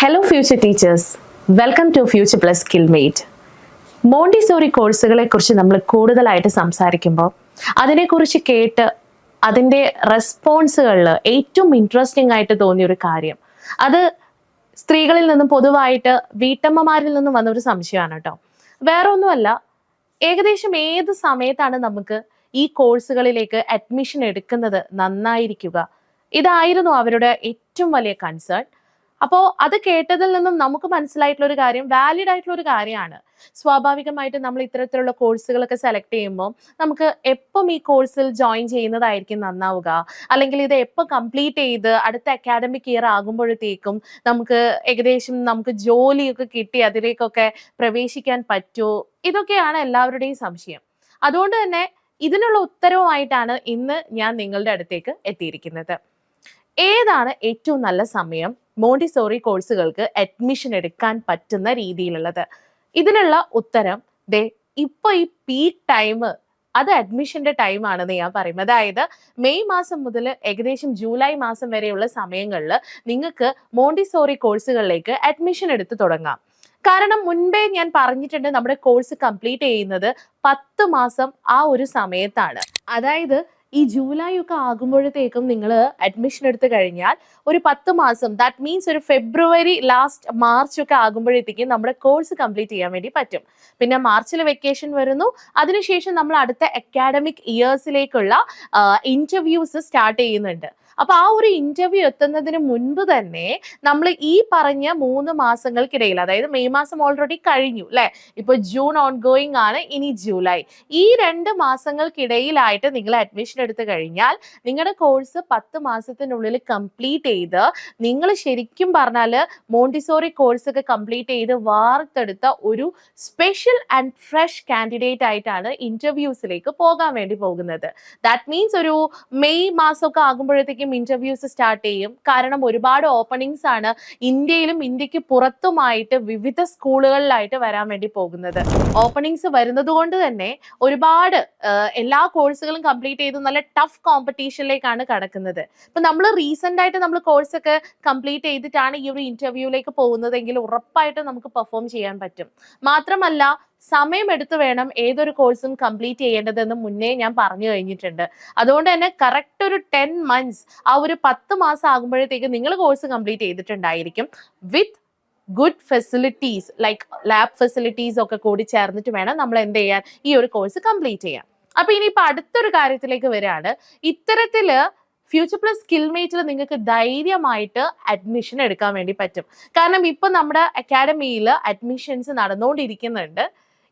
Hello future teachers welcome to future plus skill mate Montessori കോഴ്സുകളെ കുറിച്ച് നമ്മൾ കൂടുതലായിട്ട് സംസാരിക്കുമ്പോൾ അതിനെക്കുറിച്ച് കേട്ട് അതിന്റെ റെസ്പോൺസുകളിൽ ഏറ്റവും ഇൻട്രസ്റ്റിംഗ് ആയിട്ട് തോന്നിയ ഒരു കാര്യം. അത് സ്ത്രീകളിൽ നിന്നും പൊതുവായിട്ട് വീട്ടമ്മമാരിൽ നിന്നും വന്ന ഒരു സംശയമാണ് കേട്ടോ. വേറെ ഒന്നുമല്ല ഏകദേശം ഏത് സമയത്താണ് നമുക്ക് ഈ കോഴ്സുകളിലേക്ക് അഡ്മിഷൻ എടുക്കുന്നത് നന്നായിരിക്കുക? ഇതായിരുന്നു അവരുടെ ഏറ്റവും വലിയ കൺസേൺ അപ്പോൾ അത് കേട്ടതിൽ നിന്നും നമുക്ക് മനസ്സിലായിട്ടുള്ള ഒരു കാര്യം വാലിഡ് ആയിട്ടുള്ള ഒരു കാര്യമാണ്. സ്വാഭാവികമായിട്ട് നമ്മൾ ഇത്തരത്തിലുള്ള കോഴ്സുകളൊക്കെ സെലക്ട് ചെയ്യുമ്പോൾ നമുക്ക് എപ്പം ഈ കോഴ്സിൽ ജോയിൻ ചെയ്യുന്നതായിരിക്കും നന്നാവുക. അല്ലെങ്കിൽ ഇത് എപ്പോൾ കംപ്ലീറ്റ് ചെയ്ത് അടുത്ത അക്കാഡമിക് ഇയർ ആകുമ്പോഴത്തേക്കും നമുക്ക് ഏകദേശം നമുക്ക് ജോലിയൊക്കെ കിട്ടി അതിലേക്കൊക്കെ പ്രവേശിക്കാൻ പറ്റുമോ ഇതൊക്കെയാണ് എല്ലാവരുടെയും സംശയം. അതുകൊണ്ട് തന്നെ ഇതിനുള്ള ഉത്തരവുമായിട്ടാണ് ഇന്ന് ഞാൻ നിങ്ങളുടെ അടുത്തേക്ക് എത്തിയിരിക്കുന്നത്. ഏതാണ് ഏറ്റവും നല്ല സമയം? മോണ്ടിസോറി കോഴ്സുകൾക്ക് അഡ്മിഷൻ എടുക്കാൻ പറ്റുന്ന രീതിയിലുള്ളത്. ഇതിനുള്ള ഉത്തരം ദേ ഇപ്പൊ ഈ പീക്ക് ടൈം അത് അഡ്മിഷന്റെ ടൈം ആണെന്ന് ഞാൻ പറയും. അതായത് മെയ് മാസം മുതൽ ഏകദേശം ജൂലൈ മാസം വരെയുള്ള സമയങ്ങളിൽ നിങ്ങൾക്ക് മോണ്ടിസോറി കോഴ്സുകളിലേക്ക് അഡ്മിഷൻ എടുത്ത് തുടങ്ങാം. കാരണം മുൻപേ ഞാൻ പറഞ്ഞിട്ടുണ്ട് നമ്മുടെ കോഴ്സ് കംപ്ലീറ്റ് ചെയ്യുന്നത് പത്ത് മാസം ആ ഒരു സമയത്താണ്. അതായത് ഈ ജൂലൈ ഒക്കെ ആകുമ്പോഴത്തേക്കും നിങ്ങൾ അഡ്മിഷൻ എടുത്തു കഴിഞ്ഞാൽ ഒരു പത്ത് മാസം ദാറ്റ് മീൻസ് ഒരു ഫെബ്രുവരി ലാസ്റ്റ് മാർച്ച് ഒക്കെ ആകുമ്പോഴത്തേക്കും നമ്മുടെ കോഴ്സ് കംപ്ലീറ്റ് ചെയ്യാൻ വേണ്ടി പറ്റും. പിന്നെ മാർച്ചിൽ വെക്കേഷൻ വരുന്നു. അതിനുശേഷം നമ്മൾ അടുത്ത അക്കാഡമിക് ഇയേഴ്സിലേക്കുള്ള ഇന്റർവ്യൂസ് സ്റ്റാർട്ട് ചെയ്യുന്നുണ്ട്. അപ്പൊ ആ ഒരു ഇന്റർവ്യൂ എത്തുന്നതിന് മുൻപ് തന്നെ നമ്മൾ ഈ പറഞ്ഞ മൂന്ന് മാസങ്ങൾക്കിടയിൽ അതായത് മെയ് മാസം ഓൾറെഡി കഴിഞ്ഞു അല്ലെ ഇപ്പൊ ജൂൺ ഓൺ ഗോയിങ് ആണ് ഇനി ജൂലൈ. ഈ രണ്ട് മാസങ്ങൾക്കിടയിലായിട്ട് നിങ്ങൾ അഡ്മിഷൻ എടുത്തു കഴിഞ്ഞാൽ നിങ്ങളുടെ കോഴ്സ് പത്ത് മാസത്തിനുള്ളിൽ കംപ്ലീറ്റ് ചെയ്ത് നിങ്ങൾ ശരിക്കും പറഞ്ഞാൽ മോണ്ടിസോറി കോഴ്സ് ഒക്കെ കംപ്ലീറ്റ് ചെയ്ത് വാർത്തെടുത്ത ഒരു സ്പെഷ്യൽ ആൻഡ് ഫ്രഷ് കാൻഡിഡേറ്റ് ആയിട്ടാണ് ഇന്റർവ്യൂസിലേക്ക് പോകാൻ വേണ്ടി പോകുന്നത്. ദാറ്റ് മീൻസ് ഒരു മെയ് മാസമൊക്കെ ആകുമ്പോഴത്തേക്കും ഇന്റർവ്യൂസ് സ്റ്റാർട്ട് ചെയ്യും. കാരണം ഒരുപാട് ഓപ്പണിങ്സ് ആണ് ഇന്ത്യയിലും ഇന്ത്യയ്ക്ക് പുറത്തുമായിട്ട് വിവിധ സ്കൂളുകളിലായിട്ട് വരാൻ വേണ്ടി പോകുന്നത്. ഓപ്പണിങ്സ് വരുന്നത് കൊണ്ട് തന്നെ ഒരുപാട് എല്ലാ കോഴ്സുകളും കംപ്ലീറ്റ് ചെയ്ത് നല്ല ടഫ് കോമ്പറ്റീഷനിലേക്കാണ് കടക്കുന്നത്. ഇപ്പൊ നമ്മൾ റീസെന്റ് ആയിട്ട് നമ്മൾ കോഴ്സ് ഒക്കെ കംപ്ലീറ്റ് ചെയ്തിട്ടാണ് ഈ ഒരു ഇന്റർവ്യൂവിലേക്ക് പോകുന്നതെങ്കിൽ ഉറപ്പായിട്ട് നമുക്ക് പെർഫോം ചെയ്യാൻ പറ്റും. മാത്രമല്ല സമയമെടുത്ത് വേണം ഏതൊരു കോഴ്സും കംപ്ലീറ്റ് ചെയ്യേണ്ടതെന്ന് മുന്നേ ഞാൻ പറഞ്ഞു കഴിഞ്ഞിട്ടുണ്ട്. അതുകൊണ്ട് തന്നെ കറക്റ്റ് ഒരു ടെൻ മന്ത്സ് ആ ഒരു പത്ത് മാസം ആകുമ്പോഴത്തേക്ക് നിങ്ങൾ course complete ചെയ്തിട്ടുണ്ടായിരിക്കും with good facilities like lab facilities ഒക്കെ കൂടി ചേർന്നിട്ട് വേണം നമ്മൾ എന്ത് ചെയ്യാൻ ഈ ഒരു കോഴ്സ് കംപ്ലീറ്റ് ചെയ്യാൻ. അപ്പൊ ഇനിയിപ്പോ അടുത്തൊരു കാര്യത്തിലേക്ക് വരികയാണ്. ഇത്തരത്തിൽ ഫ്യൂച്ചർ പ്ലസ് സ്കിൽ മേറ്റിൽ നിങ്ങൾക്ക് ധൈര്യമായിട്ട് അഡ്മിഷൻ എടുക്കാൻ വേണ്ടി പറ്റും. കാരണം ഇപ്പൊ നമ്മുടെ അക്കാഡമിയിൽ അഡ്മിഷൻസ് നടന്നുകൊണ്ടിരിക്കുന്നുണ്ട്.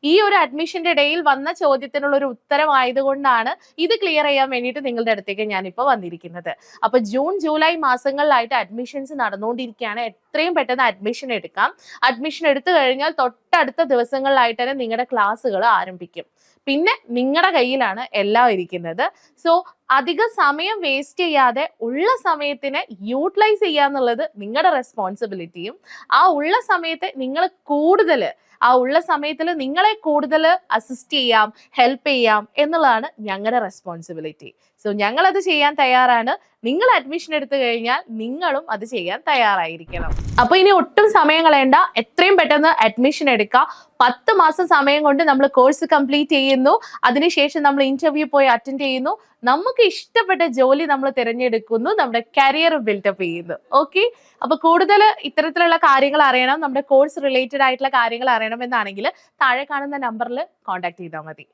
ഈ ഒരു അഡ്മിഷന്റെ ഇടയിൽ വന്ന ചോദ്യത്തിനുള്ള ഒരു ഉത്തരവായതുകൊണ്ടാണ് ഇത് ക്ലിയർ ചെയ്യാൻ വേണ്ടിയിട്ട് നിങ്ങളുടെ അടുത്തേക്ക് ഞാൻ ഇപ്പോൾ വന്നിരിക്കുന്നത്. അപ്പൊ ജൂൺ ജൂലൈ മാസങ്ങളിലായിട്ട് അഡ്മിഷൻസ് നടന്നുകൊണ്ടിരിക്കുകയാണ് എത്രയും പെട്ടെന്ന് അഡ്മിഷൻ എടുക്കാം. അഡ്മിഷൻ എടുത്തു കഴിഞ്ഞാൽ തൊട്ടടുത്ത ദിവസങ്ങളിലായിട്ട് തന്നെ നിങ്ങളുടെ ക്ലാസ്സുകൾ ആരംഭിക്കും. പിന്നെ നിങ്ങളുടെ കയ്യിലാണ് എല്ലാം ഇരിക്കുന്നത്. സോ അധിക സമയം വേസ്റ്റ് ചെയ്യാതെ ഉള്ള സമയത്തിനെ യൂട്ടിലൈസ് ചെയ്യുക എന്നുള്ളത് നിങ്ങളുടെ റെസ്പോൺസിബിലിറ്റിയും ആ ഉള്ള സമയത്തെ നിങ്ങൾ കൂടുതൽ ആ ഉള്ള സമയത്തിൽ നിങ്ങളെ കൂടുതൽ അസിസ്റ്റ് ചെയ്യാം ഹെൽപ്പ് ചെയ്യാം എന്നുള്ളതാണ് ഞങ്ങളുടെ റെസ്പോൺസിബിലിറ്റി സോ ഞങ്ങൾ അത് ചെയ്യാൻ തയ്യാറാണ്. നിങ്ങൾ അഡ്മിഷൻ എടുത്തു കഴിഞ്ഞാൽ നിങ്ങളും അത് ചെയ്യാൻ തയ്യാറായിരിക്കണം. അപ്പൊ ഇനി ഒട്ടും സമയം കളയണ്ട. എത്രയും പെട്ടെന്ന് അഡ്മിഷൻ എടുക്കുക പത്ത് മാസം സമയം കൊണ്ട് നമ്മൾ കോഴ്സ് കംപ്ലീറ്റ് ചെയ്യുന്നു. അതിനുശേഷം നമ്മൾ ഇന്റർവ്യൂ പോയി അറ്റൻഡ് ചെയ്യുന്നു. നമുക്ക് ഇഷ്ടപ്പെട്ട ജോലി നമ്മൾ തിരഞ്ഞെടുക്കുന്നു. നമ്മുടെ കരിയർ ബിൽഡപ്പ് ചെയ്യുന്നു. ഓക്കെ അപ്പൊ കൂടുതൽ ഇത്തരത്തിലുള്ള കാര്യങ്ങൾ അറിയണം. നമ്മുടെ കോഴ്സ് റിലേറ്റഡ് ആയിട്ടുള്ള കാര്യങ്ങൾ അറിയണം എന്നാണെങ്കിൽ താഴെ കാണുന്ന നമ്പറിൽ കോൺടാക്ട് ചെയ്താൽ മതി.